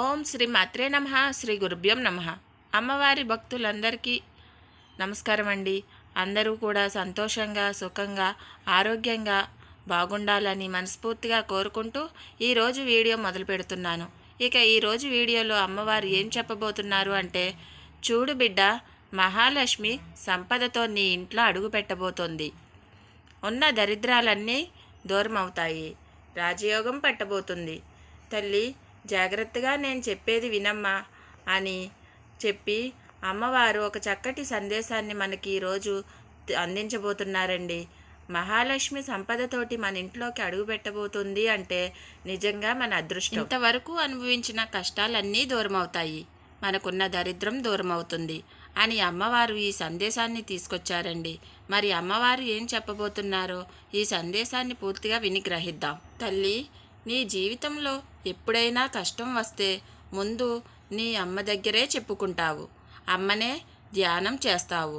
ఓం శ్రీ మాత్రే నమ శ్రీ గురుభ్యం నమ. అమ్మవారి భక్తులందరికీ నమస్కారం అండి. అందరూ కూడా సంతోషంగా సుఖంగా ఆరోగ్యంగా బాగుండాలని మనస్ఫూర్తిగా కోరుకుంటూ ఈరోజు వీడియో మొదలు పెడుతున్నాను. ఇక ఈరోజు వీడియోలో అమ్మవారు ఏం చెప్పబోతున్నారు అంటే చూడు బిడ్డ మహాలక్ష్మి సంపదతో నీ ఇంట్లో అడుగు పెట్టబోతోంది. ఉన్న దరిద్రాలన్నీ దూరం అవుతాయి రాజయోగం పట్టబోతుంది. తల్లి జాగ్రత్తగా నేను చెప్పేది వినమ్మా అని చెప్పి అమ్మవారు ఒక చక్కటి సందేశాన్ని మనకి ఈరోజు అందించబోతున్నారండి. మహాలక్ష్మి సంపదతోటి మన ఇంట్లోకి అడుగు పెట్టబోతుంది అంటే నిజంగా మన అదృష్టం. ఇంతవరకు అనుభవించిన కష్టాలన్నీ దూరం అవుతాయి మనకున్న దరిద్రం దూరం అవుతుంది అని అమ్మవారు ఈ సందేశాన్ని తీసుకొచ్చారండి. మరి అమ్మవారు ఏం చెప్పబోతున్నారో ఈ సందేశాన్ని పూర్తిగా విని గ్రహిద్దాం. తల్లి నీ జీవితంలో ఎప్పుడైనా కష్టం వస్తే ముందు నీ అమ్మ దగ్గరే చెప్పుకుంటావు. అమ్మనే ధ్యానం చేస్తావు.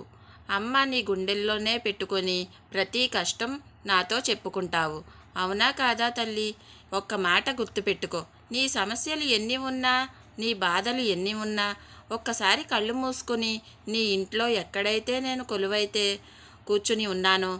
అమ్మ నీ గుండెల్లోనే పెట్టుకొని ప్రతి కష్టం నాతో చెప్పుకుంటావు. అవునా కాదా తల్లి? ఒక్క మాట గుర్తుపెట్టుకో. నీ సమస్యలు ఎన్ని ఉన్నా నీ బాధలు ఎన్ని ఉన్నా ఒక్కసారి కళ్ళు మూసుకొని నీ ఇంట్లో ఎక్కడైతే నేను కొలువైతే కూర్చుని ఉన్నానో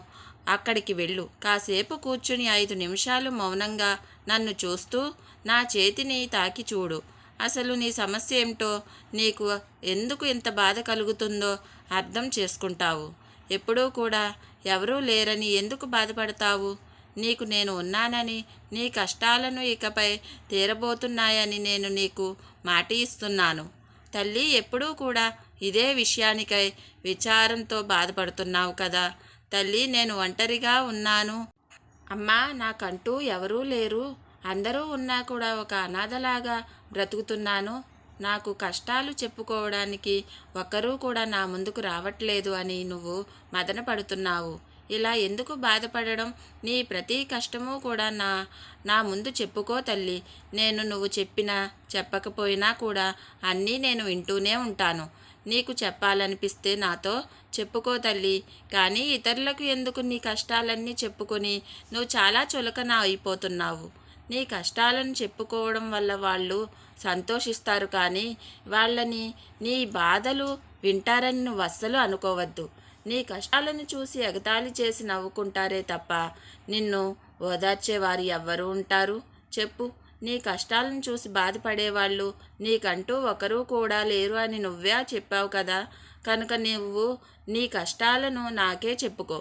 అక్కడికి వెళ్ళు. కాసేపు కూర్చుని ఐదు నిమిషాలు మౌనంగా నన్ను చూస్తూ నా చేతిని తాకి చూడు. అసలు నీ సమస్య ఏమిటో నీకు ఎందుకు ఇంత బాధ కలుగుతుందో అర్థం చేసుకుంటావు. ఎప్పుడూ కూడా ఎవరూ లేరని ఎందుకు బాధపడతావు? నీకు నేను ఉన్నానని నీ కష్టాలను ఇకపై తీరబోతున్నాయని నేను నీకు మాట ఇస్తున్నాను. తల్లి ఎప్పుడూ కూడా ఇదే విషయానికై విచారంతో బాధపడుతున్నావు కదా. తల్లి నేను ఒంటరిగా ఉన్నాను. అమ్మా నాకంటూ ఎవరూ లేరు. అందరూ ఉన్నా కూడా ఒక అనాథలాగా బ్రతుకుతున్నాను. నాకు కష్టాలు చెప్పుకోవడానికి ఒక్కరూ కూడా నా ముందుకు రావట్లేదు అని నువ్వు మదన పడుతున్నావు. ఇలా ఎందుకు బాధపడడం? నీ ప్రతి కష్టము కూడా నా నా ముందు చెప్పుకో తల్లి. నేను నువ్వు చెప్పినా చెప్పకపోయినా కూడా అన్నీ నేను వింటూనే ఉంటాను. నీకు చెప్పాలనిపిస్తే నాతో చెప్పుకో తల్లి. కానీ ఇతరులకు ఎందుకు నీ కష్టాలన్నీ చెప్పుకొని నువ్వు చాలా చులకన అయిపోతున్నావు. నీ కష్టాలను చెప్పుకోవడం వల్ల వాళ్ళు సంతోషిస్తారు కానీ వాళ్ళని నీ బాధలు వింటారని నువ్వు అస్సలు అనుకోవద్దు. నీ కష్టాలను చూసి ఎగతాళి చేసి నవ్వుకుంటారే తప్ప నిన్ను ఓదార్చేవారు ఎవ్వరు ఉంటారు. చెప్పు. నీ కష్టాలను చూసి బాధపడేవాళ్ళు. నీకంటూ ఒకరూ కూడా లేరు అని నువ్వే చెప్పావు కదా. కనుక నువ్వు నీ కష్టాలను నాకే చెప్పుకో.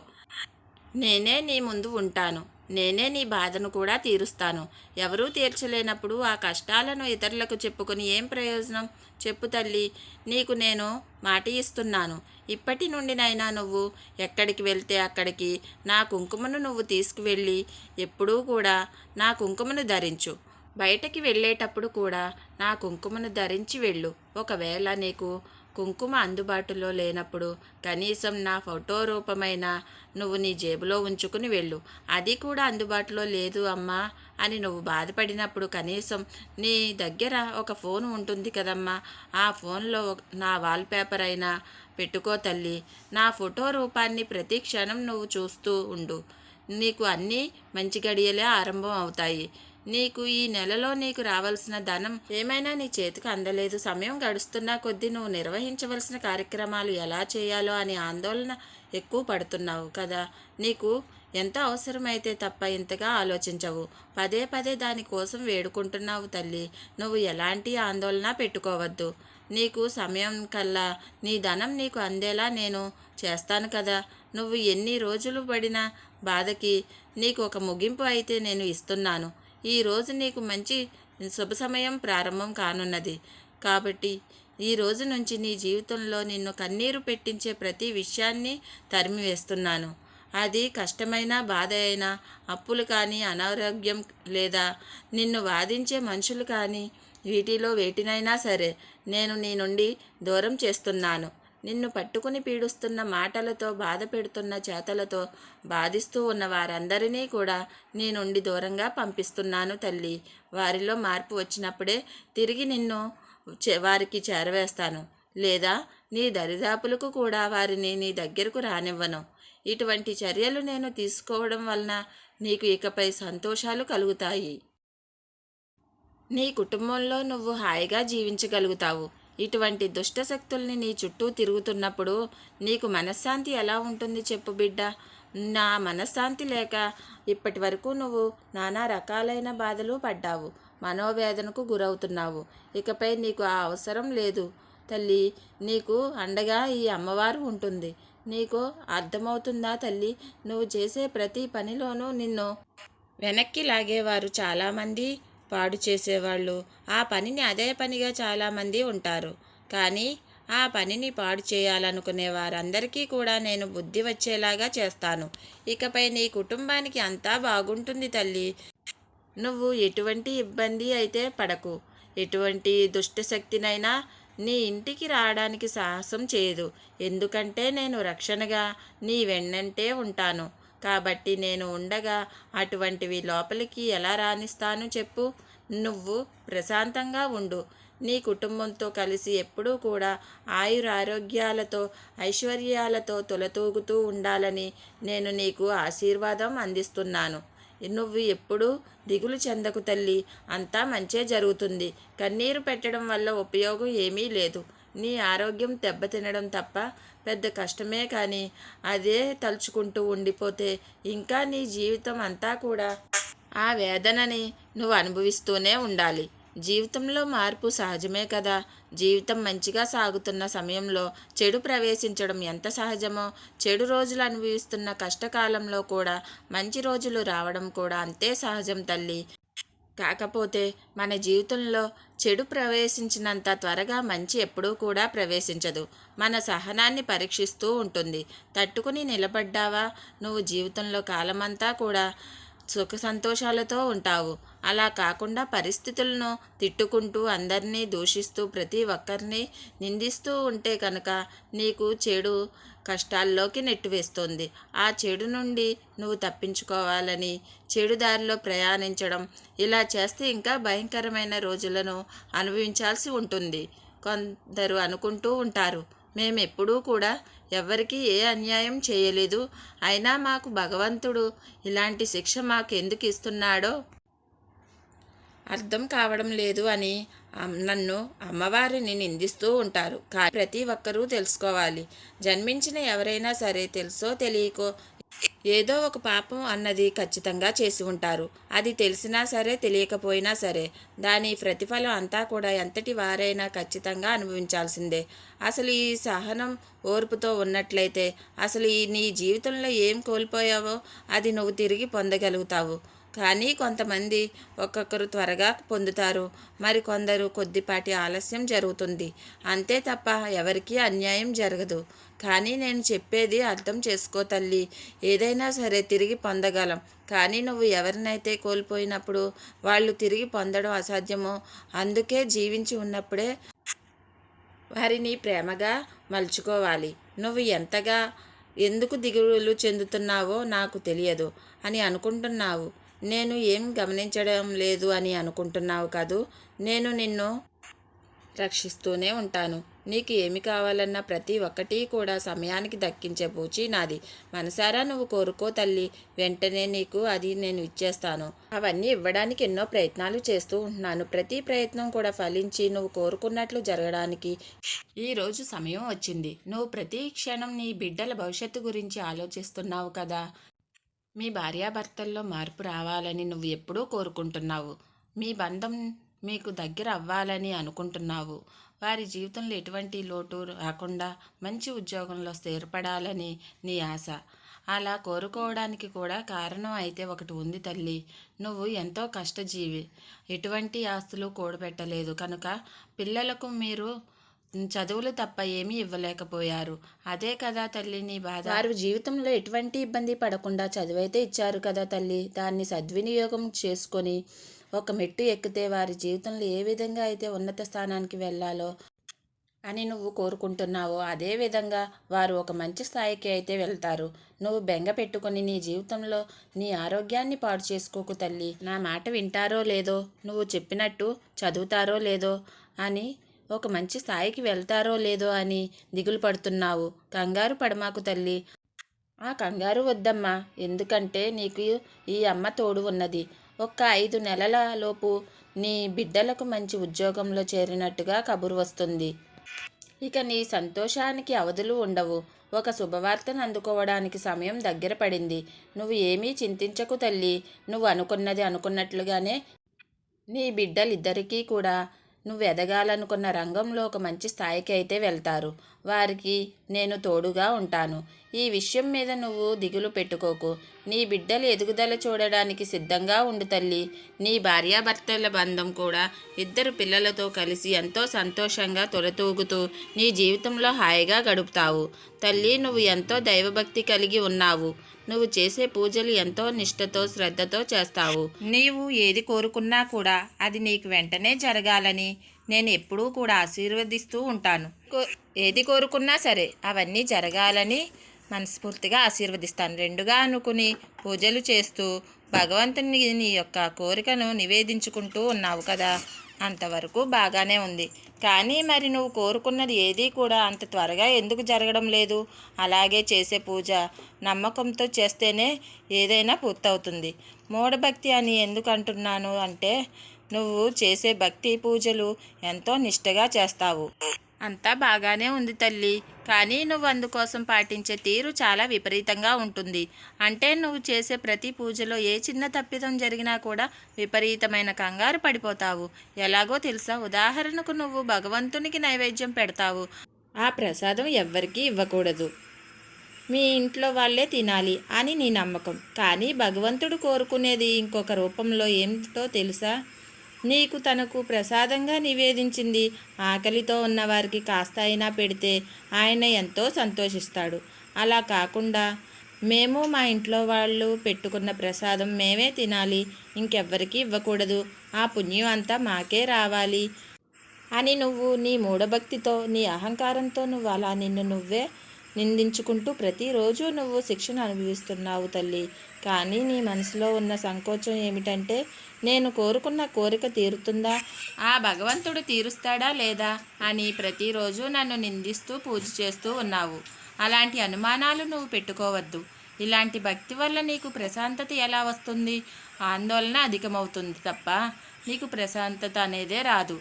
నేనే నీ ముందు ఉంటాను. నేనే నీ బాధను కూడా తీరుస్తాను. ఎవరూ తీర్చలేనప్పుడు ఆ కష్టాలను ఇతరులకు చెప్పుకొని ఏం ప్రయోజనం? చెప్పు తల్లి నీకు నేను మాట ఇస్తున్నాను. ఇప్పటి నుండినైనా నువ్వు ఎక్కడికి వెళ్తే అక్కడికి నా కుంకుమను నువ్వు తీసుకువెళ్ళి ఎప్పుడూ కూడా నా కుంకుమను ధరించు. బయటకి వెళ్ళేటప్పుడు కూడా నా కుంకుమను ధరించి వెళ్ళు. ఒకవేళ నీకు కుంకుమ అందుబాటులో లేనప్పుడు కనీసం నా ఫోటో రూపమైన నువ్వు నీ జేబులో ఉంచుకుని వెళ్ళు. అది కూడా అందుబాటులో లేదు అమ్మా అని నువ్వు బాధపడినప్పుడు కనీసం నీ దగ్గర ఒక ఫోన్ ఉంటుంది కదమ్మా. ఆ ఫోన్లో నా వాల్పేపర్ అయినా పెట్టుకో తల్లి. నా ఫోటో రూపాన్ని ప్రతి క్షణం నువ్వు చూస్తూ ఉండు. నీకు అన్నీ మంచి గడియలే ఆరంభం అవుతాయి. నీకు ఈ నెలలో నీకు రావాల్సిన ధనం ఏమైనా నీ చేతికి అందలేదు. సమయం గడుస్తున్నా కొద్దీ నువ్వు నిర్వహించవలసిన కార్యక్రమాలు ఎలా చేయాలో అని ఆందోళన ఎక్కువ పడుతున్నావు కదా. నీకు ఎంత అవసరమైతే తప్ప ఇంతగా ఆలోచించవు. పదే పదే దానికోసం వేడుకుంటున్నావు తల్లి. నువ్వు ఎలాంటి ఆందోళన పెట్టుకోవద్దు. నీకు సమయం కల్లా నీ ధనం నీకు అందేలా నేను చేస్తాను కదా. నువ్వు ఎన్ని రోజులు పడిన బాధకి నీకు ఒక ముగింపు అయితే నేను ఇస్తున్నాను. ఈరోజు నీకు మంచి శుభ సమయం ప్రారంభం కానున్నది. కాబట్టి ఈ రోజు నుంచి నీ జీవితంలో నిన్ను కన్నీరు పెట్టించే ప్రతి విషయాన్ని తరిమివేస్తున్నాను. అది కష్టమైన బాధ అయినా అప్పులు కానీ అనారోగ్యం లేదా నిన్ను వాదించే మనుషులు కానీ వీటిలో వేటినైనా సరే నేను నీ నుండి దూరం చేస్తున్నాను. నిన్ను పట్టుకుని పీడుస్తున్న మాటలతో బాధ పెడుతున్న చేతలతో బాధిస్తూ ఉన్న వారందరినీ కూడా నీ నుండి దూరంగా పంపిస్తున్నాను తల్లి. వారిలో మార్పు వచ్చినప్పుడే తిరిగి నిన్ను చే- వారికి చేరవేస్తాను. లేదా నీ దరిదాపులకు కూడా వారిని నీ దగ్గరకు రానివ్వను. ఇటువంటి చర్యలు నేను తీసుకోవడం వలన నీకు ఇకపై సంతోషాలు కలుగుతాయి. నీ కుటుంబంలో నువ్వు హాయిగా జీవించగలుగుతావు. ఇటువంటి దుష్ట శక్తుల్ని నీ చుట్టూ తిరుగుతున్నప్పుడు నీకు మనశ్శాంతి ఎలా ఉంటుంది చెప్పు బిడ్డ? నా మనశ్శాంతి లేక ఇప్పటి వరకు నువ్వు నానా రకాలైన బాధలు పడ్డావు మనోవేదనకు గురవుతున్నావు. ఇకపై నీకు ఆ అవసరం లేదు. తల్లి నీకు అండగా ఈ అమ్మవారు ఉంటుంది. నీకు అర్థమవుతుందా తల్లి? నువ్వు చేసే ప్రతి పనిలోనూ నిన్ను వెనక్కి లాగేవారు చాలామంది. పాడు చేసేవాళ్ళు. ఆ పనిని అదే పనిగా చాలామంది ఉంటారు. కానీ ఆ పనిని పాడు చేయాలనుకునే వారందరికీ కూడా నేను బుద్ధి వచ్చేలాగా చేస్తాను. ఇకపై నీ కుటుంబానికి అంతా బాగుంటుంది తల్లి. నువ్వు ఎటువంటి ఇబ్బంది అయితే పడకు. ఎటువంటి దుష్టశక్తినైనా నీ ఇంటికి రావడానికి సాహసం చేయదు. ఎందుకంటే నేను రక్షణగా నీ వెన్నంటే ఉంటాను. కాబట్టి నేను ఉండగా అటువంటివి లోపలికి ఎలా రాణిస్తాను చెప్పు. నువ్వు ప్రశాంతంగా ఉండు. నీ కుటుంబంతో కలిసి ఎప్పుడూ కూడా ఆయురారోగ్యాలతో ఐశ్వర్యాలతో తొలతూగుతూ ఉండాలని నేను నీకు ఆశీర్వాదం అందిస్తున్నాను. నువ్వు ఎప్పుడూ దిగులు చెందకు తల్లి. అంతా మంచే జరుగుతుంది. కన్నీరు పెట్టడం వల్ల ఉపయోగం ఏమీ లేదు. నీ ఆరోగ్యం దెబ్బతినడం తప్ప పెద్ద కష్టమే కానీ అదే తలుచుకుంటూ ఉండిపోతే ఇంకా నీ జీవితం అంతా కూడా ఆ వేదనని నువ్వు అనుభవిస్తూనే ఉండాలి. జీవితంలో మార్పు సహజమే కదా. జీవితం మంచిగా సాగుతున్న సమయంలో చెడు ప్రవేశించడం ఎంత సహజమో చెడు రోజులు అనుభవిస్తున్న కష్టకాలంలో కూడా మంచి రోజులు రావడం కూడా అంతే సహజం తల్లి. కాకపోతే మన జీవితంలో చెడు ప్రవేశించినంత త్వరగా మంచి ఎప్పుడూ కూడా ప్రవేశించదు. మన సహనాన్ని పరీక్షిస్తూ ఉంటుంది. తట్టుకుని నిలబడ్డావా? నువ్వు జీవితంలో కాలమంతా కూడా సుఖ సంతోషాలతో ఉంటావు. అలా కాకుండా పరిస్థితులను తిట్టుకుంటూ అందరినీ దూషిస్తూ ప్రతి ఒక్కరిని నిందిస్తూ ఉంటే కనుక నీకు చెడు కష్టాల్లోకి నెట్టివేస్తుంది. ఆ చెడు నుండి నువ్వు తప్పించుకోవాలని చెడు దారిలో ప్రయాణించడం ఇలా చేస్తే ఇంకా భయంకరమైన రోజులను అనుభవించాల్సి ఉంటుంది. కొందరు అనుకుంటూ ఉంటారు మేము ఎప్పుడూ కూడా ఎవ్వరికీ ఏ అన్యాయం చేయలేదు అయినా మాకు భగవంతుడు ఇలాంటి శిక్ష మాకు ఎందుకు ఇస్తున్నాడో? అర్థం కావడం లేదు అని నన్ను అమ్మవారిని నిందిస్తూ ఉంటారు. కానీ ప్రతి ఒక్కరూ తెలుసుకోవాలి. జన్మించిన ఎవరైనా సరే తెలుసో తెలియకో ఏదో ఒక పాపం అన్నది ఖచ్చితంగా చేసి ఉంటారు. అది తెలిసినా సరే తెలియకపోయినా సరే దాని ప్రతిఫలం అంతా కూడా ఎంతటి వారైనా ఖచ్చితంగా అనుభవించాల్సిందే. అసలు ఈ సహనం ఓర్పుతో ఉన్నట్లయితే అసలు ఈ నీ జీవితంలో ఏం కోల్పోయావో అది నువ్వు తిరిగి పొందగలుగుతావు. కానీ కొంతమంది ఒక్కొక్కరు త్వరగా పొందుతారు. మరి కొందరు కొద్దిపాటి ఆలస్యం జరుగుతుంది. అంతే తప్ప ఎవరికీ అన్యాయం జరగదు. కానీ నేను చెప్పేది అర్థం చేసుకో తల్లి. ఏదైనా సరే తిరిగి పొందగలం. కానీ నువ్వు ఎవరినైతే కోల్పోయినప్పుడు వాళ్ళు తిరిగి పొందడం అసాధ్యమో అందుకే జీవించి ఉన్నప్పుడే వారిని ప్రేమగా మలుచుకోవాలి. నువ్వు ఎంతగా ఎందుకు దిగులు చెందుతున్నావో నాకు తెలియదు అని అనుకుంటున్నావు. నేను ఏం గమనించడం లేదు అని అనుకుంటున్నావు కదూ? నేను నిన్ను రక్షిస్తూనే ఉంటాను. నీకు ఏమి కావాలన్నా ప్రతి ఒక్కటి కూడా సమయానికి దక్కించే పూచి నాది. మనసారా నువ్వు కోరుకో తల్లి. వెంటనే నీకు అది నేను ఇచ్చేస్తాను. అవన్నీ ఇవ్వడానికి ఎన్నో ప్రయత్నాలు చేస్తూ ఉంటున్నాను. ప్రతి ప్రయత్నం కూడా ఫలించి నువ్వు కోరుకున్నట్లు జరగడానికి ఈరోజు సమయం వచ్చింది. నువ్వు ప్రతి క్షణం నీ బిడ్డల భవిష్యత్తు గురించి ఆలోచిస్తున్నావు కదా? మీ భార్యాభర్తల్లో మార్పు రావాలని నువ్వు ఎప్పుడూ కోరుకుంటున్నావు. మీ బంధం మీకు దగ్గర అవ్వాలని అనుకుంటున్నావు. వారి జీవితంలో ఎటువంటి లోటు రాకుండా మంచి ఉద్యోగంలో స్థిరపడాలని నీ ఆశ. అలా కోరుకోవడానికి కూడా కారణం అయితే ఒకటి ఉంది తల్లి. నువ్వు ఎంతో కష్టజీవి. ఎటువంటి ఆస్తులు కూడబెట్టలేదు. కనుక పిల్లలకు మీరు చదువులు తప్ప ఏమీ ఇవ్వలేకపోయారు. అదే కదా తల్లి నీ బాధ. వారు జీవితంలో ఎటువంటి ఇబ్బంది పడకుండా చదువైతే ఇచ్చారు కదా తల్లి. దాన్ని సద్వినియోగం చేసుకొని ఒక మెట్టు ఎక్కితే వారి జీవితంలో ఏ విధంగా అయితే ఉన్నత స్థానానికి వెళ్ళాలో అని నువ్వు కోరుకుంటున్నావో అదే విధంగా వారు ఒక మంచి స్థాయికి అయితే వెళ్తారు. నువ్వు బెంగ పెట్టుకొని నీ జీవితంలో నీ ఆరోగ్యాన్ని పాడు చేసుకోకు తల్లి. నా మాట వింటారో లేదో నువ్వు చెప్పినట్టు చదువుతారో లేదో అని ఒక మంచి స్థాయికి వెళ్తారో లేదో అని దిగులు పడుతున్నావు. కంగారు పడమాకు తల్లి. ఆ కంగారు వద్దమ్మా. ఎందుకంటే నీకు ఈ అమ్మ తోడు ఉన్నది. ఒక్క ఐదు నెలల లోపు నీ బిడ్డలకు మంచి ఉద్యోగంలో చేరినట్టుగా కబురు వస్తుంది. ఇక నీ సంతోషానికి అవధులు ఉండవు. ఒక శుభవార్తను అందుకోవడానికి సమయం దగ్గర పడింది. నువ్వు ఏమీ చింతించకు తల్లి. నువ్వు అనుకున్నది అనుకున్నట్లుగానే నీ బిడ్డలిద్దరికీ కూడా నువ్వు ఎదగాలనుకున్న రంగంలో ఒక మంచి స్థాయికి అయితే వెళ్తారు. వారికి నేను తోడుగా ఉంటాను. ఈ విషయం మీద నువ్వు దిగులు పెట్టుకోకు. నీ బిడ్డలు ఎదుగుదల చూడడానికి సిద్ధంగా ఉండు తల్లి. నీ భార్యాభర్తల బంధం కూడా ఇద్దరు పిల్లలతో కలిసి ఎంతో సంతోషంగా తొలతూగుతూ నీ జీవితంలో హాయిగా గడుపుతావు. తల్లి నువ్వు ఎంతో దైవభక్తి కలిగి ఉన్నావు. నువ్వు చేసే పూజలు ఎంతో నిష్ఠతో శ్రద్ధతో చేస్తావు. నీవు ఏది కోరుకున్నా కూడా అది నీకు వెంటనే జరగాలని నేను ఎప్పుడూ కూడా ఆశీర్వదిస్తూ ఉంటాను. కో- ఏది కోరుకున్నా సరే అవన్నీ జరగాలని మనస్ఫూర్తిగా ఆశీర్వదిస్తాను. రెండుగా అనుకుని పూజలు చేస్తూ భగవంతుని నీ యొక్క కోరికను నివేదించుకుంటూ ఉన్నావు కదా అంతవరకు బాగానే ఉంది. కానీ మరి నువ్వు కోరుకున్నది ఏదీ కూడా అంత త్వరగా ఎందుకు జరగడం లేదు? అలాగే చేసే పూజ నమ్మకంతో చేస్తేనే ఏదైనా పూర్తవుతుంది. మూఢభక్తి అని ఎందుకు అంటున్నాను అంటే నువ్వు చేసే భక్తి పూజలు ఎంతో నిష్టగా చేస్తావు. అంతా బాగానే ఉంది తల్లి. కానీ నువ్వు అందుకోసం పాటించే తీరు చాలా విపరీతంగా ఉంటుంది. అంటే నువ్వు చేసే ప్రతి పూజలో ఏ చిన్న తప్పిదం జరిగినా కూడా విపరీతమైన కంగారు పడిపోతావు. ఎలాగో తెలుసా? ఉదాహరణకు నువ్వు భగవంతునికి నైవేద్యం పెడతావు. ఆ ప్రసాదం ఎవ్వరికీ ఇవ్వకూడదు. మీ ఇంట్లో వాళ్ళే తినాలి అని నీ నమ్మకం. కానీ భగవంతుడు కోరుకునేది ఇంకొక రూపంలో ఏమిటో తెలుసా? నీకు తనకు ప్రసాదంగా నివేదించింది. ఆకలితో ఉన్నవారికి కాస్త అయినా పెడితే ఆయన ఎంతో సంతోషిస్తాడు. అలా కాకుండా మేము మా ఇంట్లో వాళ్ళు పెట్టుకున్న ప్రసాదం మేమే తినాలి. ఇంకెవ్వరికీ ఇవ్వకూడదు. ఆ పుణ్యం అంతా మాకే రావాలి. అని నువ్వు నీ మూఢభక్తితో నీ అహంకారంతో నువ్వు అలా నిన్ను నువ్వే నిందించుకుంటూ ప్రతిరోజు నువ్వు శిక్షణ అనుభవిస్తున్నావు తల్లి. కానీ నీ మనసులో ఉన్న సంకోచం ఏమిటంటే నేను కోరుకున్న కోరిక తీరుతుందా? ఆ భగవంతుడు తీరుస్తాడా లేదా అని ప్రతిరోజు నన్ను నిందిస్తూ పూజ చేస్తూ ఉన్నావు. అలాంటి అనుమానాలు నువ్వు పెట్టుకోవద్దు. ఇలాంటి భక్తి వల్ల నీకు ప్రశాంతత ఎలా వస్తుంది? ఆందోళన అధికమవుతుంది తప్ప నీకు ప్రశాంతత అనేదే రాదు.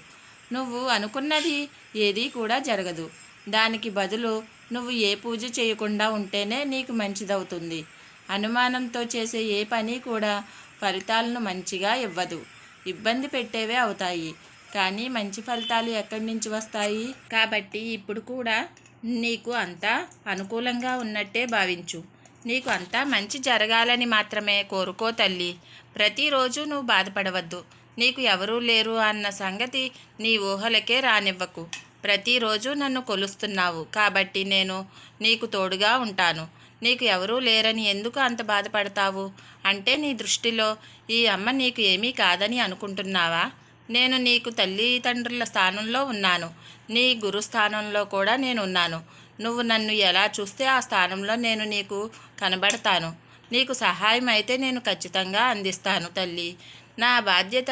నువ్వు అనుకున్నది ఏదీ కూడా జరగదు. దానికి బదులు నువ్వు ఏ పూజ చేయకుండా ఉంటేనే నీకు మంచిదవుతుంది. అనుమానంతో చేసే ఏ పని కూడా ఫలితాలను మంచిగా ఇవ్వదు. ఇబ్బంది పెట్టేవే అవుతాయి. కానీ మంచి ఫలితాలు ఎక్కడి నుంచి వస్తాయి? కాబట్టి ఇప్పుడు కూడా నీకు అంతా అనుకూలంగా ఉన్నట్టే భావించు. నీకు అంతా మంచి జరగాలని మాత్రమే కోరుకో తల్లి. ప్రతిరోజు నువ్వు బాధపడవద్దు. నీకు ఎవరూ లేరు అన్న సంగతి నీ ఊహలకే రానివ్వకు. ప్రతిరోజు నన్ను కొలుస్తున్నావు. కాబట్టి నేను నీకు తోడుగా ఉంటాను. నీకు ఎవరూ లేరని ఎందుకు అంత బాధపడతావు? అంటే నీ దృష్టిలో ఈ అమ్మ నీకు ఏమీ కాదని అనుకుంటున్నావా? నేను నీకు తల్లిదండ్రుల స్థానంలో ఉన్నాను. నీ గురు స్థానంలో కూడా నేను ఉన్నాను నువ్వు నన్ను ఎలా చూస్తే ఆ స్థానంలో నేను నీకు కనబడతాను. నీకు సహాయం అయితే నేను ఖచ్చితంగా అందిస్తాను తల్లి. నా బాధ్యత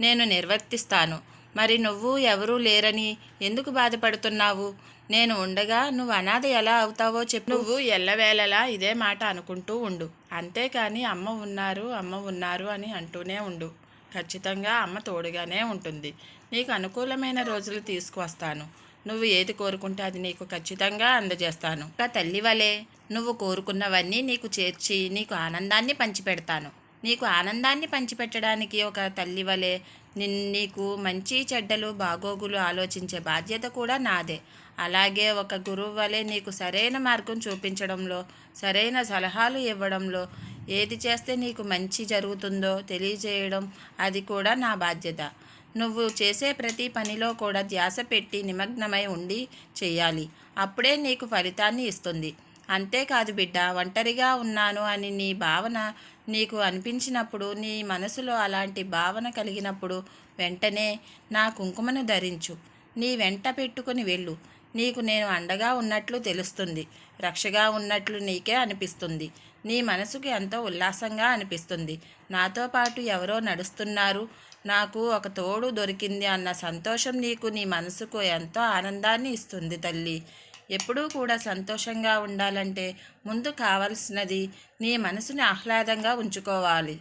నేను నిర్వర్తిస్తాను. మరి నువ్వు ఎవరూ లేరని ఎందుకు బాధపడుతున్నావు? నేను ఉండగా నువ్వు అనాథ ఎలా అవుతావో చెప్పు. నువ్వు ఎల్లవేళలా ఇదే మాట అనుకుంటూ ఉండు. అంతేకాని అమ్మ ఉన్నారు అమ్మ ఉన్నారు అని అంటూనే ఉండు. ఖచ్చితంగా అమ్మ తోడుగానే ఉంటుంది. నీకు అనుకూలమైన రోజులు తీసుకువస్తాను. నువ్వు ఏది కోరుకుంటే అది నీకు ఖచ్చితంగా అందజేస్తాను. ఒక తల్లి వలె నువ్వు కోరుకున్నవన్నీ నీకు చేర్చి నీకు ఆనందాన్ని పంచిపెడతాను. నీకు ఆనందాన్ని పంచిపెట్టడానికి ఒక తల్లి వలె నిన్ నీకు మంచి చెడ్డలు బాగోగులు ఆలోచించే బాధ్యత కూడా నాదే. అలాగే ఒక గురువు వలె నీకు సరైన మార్గం చూపించడంలో సరైన సలహాలు ఇవ్వడంలో ఏది చేస్తే నీకు మంచి జరుగుతుందో తెలియజేయడం అది కూడా నా బాధ్యత. నువ్వు చేసే ప్రతి పనిలో కూడా ధ్యాస పెట్టి నిమగ్నమై ఉండి చేయాలి. అప్పుడే నీకు ఫలితాన్ని ఇస్తుంది. అంతేకాదు బిడ్డ ఒంటరిగా ఉన్నాను అని నీ భావన నీకు అనిపించినప్పుడు నీ మనసులో అలాంటి భావన కలిగినప్పుడు వెంటనే నా కుంకుమను ధరించు. నీ వెంట పెట్టుకుని వెళ్ళు. నీకు నేను అండగా ఉన్నట్లు తెలుస్తుంది. రక్షగా ఉన్నట్లు నీకే అనిపిస్తుంది. నీ మనసుకు ఎంతో ఉల్లాసంగా అనిపిస్తుంది. నాతో పాటు ఎవరో నడుస్తున్నారు. నాకు ఒక తోడు దొరికింది అన్న సంతోషం నీకు నీ మనసుకు ఎంతో ఆనందాన్ని ఇస్తుంది తల్లి. ఎప్పుడూ కూడా సంతోషంగా ఉండాలంటే ముందు కావలసినది నీ మనసుని ఆహ్లాదంగా ఉంచుకోవాలి.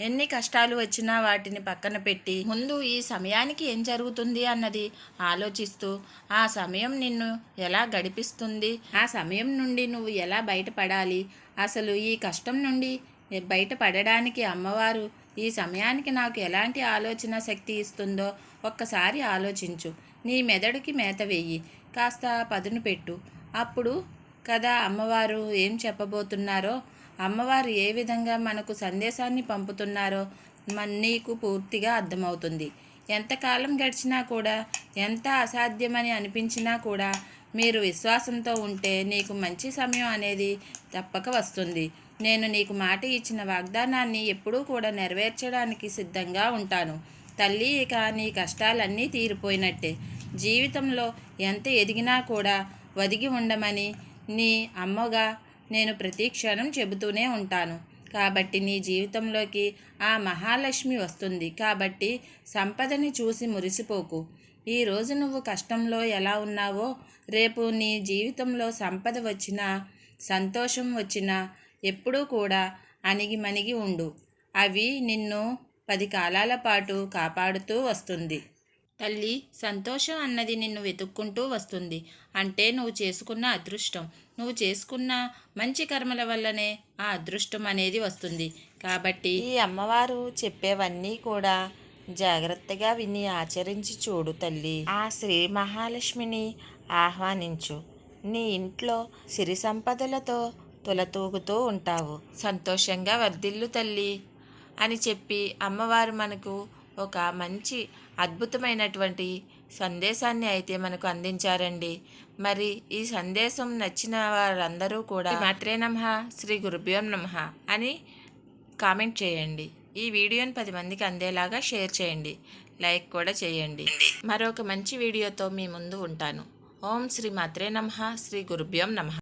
ఎన్ని కష్టాలు వచ్చినా వాటిని పక్కన పెట్టి ముందు ఈ సమయానికి ఏం జరుగుతుంది అన్నది ఆలోచిస్తూ ఆ సమయం నిన్ను ఎలా గడిపిస్తుంది ఆ సమయం నుండి నువ్వు ఎలా బయటపడాలి అసలు ఈ కష్టం నుండి బయటపడడానికి అమ్మవారు ఈ సమయానికి నాకు ఎలాంటి ఆలోచన శక్తి ఇస్తుందో ఒక్కసారి ఆలోచించు. నీ మెదడుకి మేత వెయ్యి కాస్త పదును పెట్టు. అప్పుడు కదా అమ్మవారు ఏం చెప్పబోతున్నారో? అమ్మవారు ఏ విధంగా మనకు సందేశాన్ని పంపుతున్నారో నీకు పూర్తిగా అర్థమవుతుంది. ఎంతకాలం గడిచినా కూడా ఎంత అసాధ్యమని అనిపించినా కూడా మీరు విశ్వాసంతో ఉంటే నీకు మంచి సమయం అనేది తప్పక వస్తుంది. నేను నీకు మాట ఇచ్చిన వాగ్దానాన్ని ఎప్పుడూ కూడా నెరవేర్చడానికి సిద్ధంగా ఉంటాను. తల్లి ఇక నీ కష్టాలన్నీ తీరిపోయినట్టే. జీవితంలో ఎంత ఎదిగినా కూడా వదిగి ఉండమని నీ అమ్మగా నేను ప్రతి క్షణం చెబుతూనే ఉంటాను. కాబట్టి నీ జీవితంలోకి ఆ మహాలక్ష్మి వస్తుంది. కాబట్టి సంపదని చూసి మురిసిపోకు. ఈరోజు నువ్వు కష్టంలో ఎలా ఉన్నావో రేపు నీ జీవితంలో సంపద వచ్చినా సంతోషం వచ్చినా ఎప్పుడూ కూడా అణిగిమణిగి ఉండు. అవి నిన్ను పది కాలాల పాటు కాపాడుతూ వస్తుంది. తల్లి సంతోషం అన్నది నిన్ను వెతుక్కుంటూ వస్తుంది. అంటే నువ్వు చేసుకున్న అదృష్టం. నువ్వు చేసుకున్న మంచి కర్మల వల్లనే ఆ అదృష్టం అనేది వస్తుంది. కాబట్టి ఈ అమ్మవారు చెప్పేవన్నీ కూడా జాగ్రత్తగా విని ఆచరించి చూడు తల్లి. ఆ శ్రీ మహాలక్ష్మిని ఆహ్వానించు. నీ ఇంట్లో సిరి సంపదలతో తులతూగుతూ ఉంటావు. సంతోషంగా వర్ధిల్లు తల్లి అని చెప్పి అమ్మవారు మనకు ఒక మంచి అద్భుతమైనటువంటి సందేశాన్ని అయితే మనకు అందించారండి. మరి ఈ సందేశం నచ్చిన వారందరూ కూడా మాత్రే నమ శ్రీ గురుభ్యో నమ అని కామెంట్ చేయండి. ఈ వీడియోని పది మందికి అందేలాగా షేర్ చేయండి. లైక్ కూడా చేయండి. మరొక మంచి వీడియోతో మీ ముందు ఉంటాను. ఓం శ్రీ మాత్రే నమ శ్రీ గురుభ్యోం నమ.